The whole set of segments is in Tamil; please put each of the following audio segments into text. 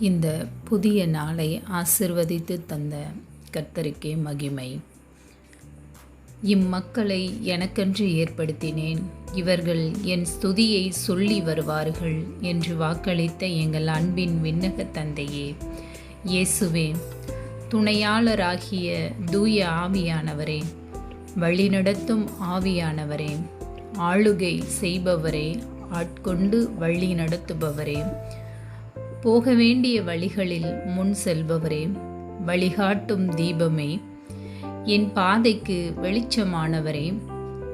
இந்த புதிய நாளை ஆசிர்வதித்து தந்த கர்த்தருக்கே மகிமை. இம்மக்களை எனக்கென்று ஏற்படுத்தினேன். இவர்கள் என் ஸ்துதியை சொல்லி வருவார்கள் என்று வாக்களித்த எங்கள் அன்பின் விண்ணக தந்தையே. இயேசுவே துணையாளராகிய தூய ஆவியானவரே வழிநடத்தும் ஆவியானவரே ஆளுகை செய்பவரே ஆட்கொண்டு வழி நடத்துபவரே போக வேண்டிய வழிகளில் முன் செல்பவரே வழிகாட்டும் தீபமே. என் பாதைக்கு வெளிச்சமானவரே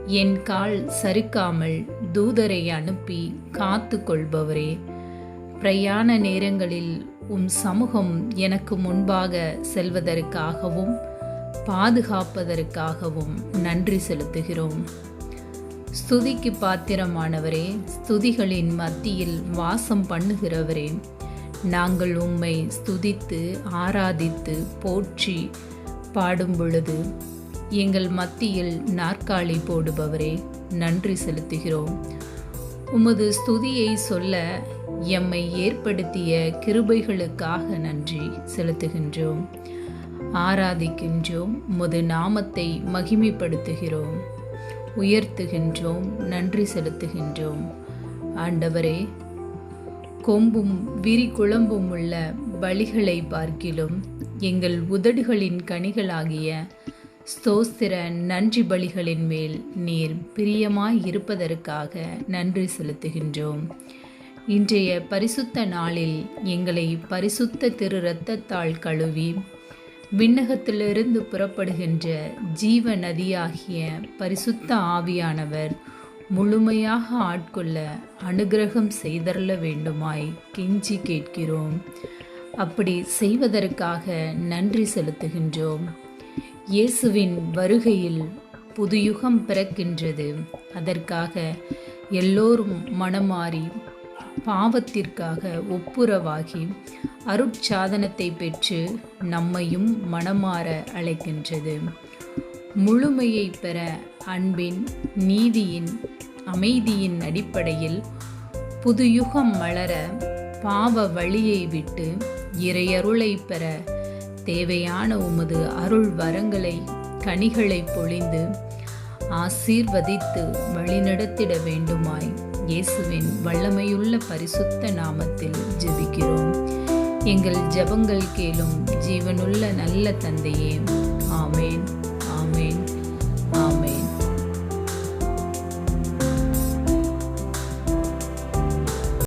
என் கால் சறுக்காமல் தூதரை அனுப்பி காத்து கொள்பவரே பிரயாண நேரங்களில் உம் சமூகம் எனக்கு முன்பாக செல்வதற்காகவும் பாதுகாப்பதற்காகவும் நன்றி செலுத்துகிறோம். ஸ்துதிக்கு பாத்திரமானவரே ஸ்துதிகளின் மத்தியில் வாசம் பண்ணுகிறவரே. நாங்கள் உம்மை ஸ்துதித்து ஆராதித்து போற்றி பாடும் பொழுது எங்கள் மத்தியில் நாற்காலி போடுபவரே நன்றி செலுத்துகிறோம். உமது ஸ்துதியை சொல்ல எம்மை ஏற்படுத்திய கிருபைகளுக்காக நன்றி செலுத்துகின்றோம். ஆராதிக்கின்றோம் உமது நாமத்தை மகிமைப்படுத்துகிறோம். உயர்த்துகின்றோம் நன்றி செலுத்துகின்றோம். ஆண்டவரே கொம்பும் விரி குழம்பும் உள்ள பலிகளை பார்க்கிலும் எங்கள் உதடுகளின் கனிகளாகிய ஸ்தோஸ்திர நன்றி பலிகளின் மேல் நீர் பிரியமாய் இருப்பதற்காக நன்றி செலுத்துகின்றோம். இன்றைய பரிசுத்த நாளில் எங்களை பரிசுத்த திரு இரத்தத்தால் கழுவி விண்ணகத்திலிருந்து புறப்படுகின்ற ஜீவ நதியாகிய பரிசுத்த ஆவியானவர் முழுமையாக ஆட்கொள்ள அனுகிரகம் செய்தரல வேண்டுமாய் கெஞ்சி கேட்கிறோம். அப்படி செய்வதற்காக நன்றி செலுத்துகின்றோம். இயேசுவின் வருகையில் புதுயுகம் பிறக்கின்றது. அதற்காக எல்லோரும் மனமாறி பாவத்திற்காக ஒப்புரவாகி அருட்சாதனத்தை பெற்று நம்மையும் மனமாற அழைக்கின்றது. முழுமையை பெற அன்பின் நீதியின் அமைதியின் அடிப்படையில் புதுயுகம் மலர பாவ வழியை விட்டு இறையருளை பெற தேவையான உமது அருள் வரங்களை கனிகளை பொழிந்து ஆசீர்வதித்து வழிநடத்திட வேண்டுமாய் இயேசுவின் வல்லமையுள்ள பரிசுத்த நாமத்தில் ஜெபிக்கிறோம். எங்கள் ஜெபங்கள் கேளும் ஜீவனுள்ள நல்ல தந்தையே ஆமேன்.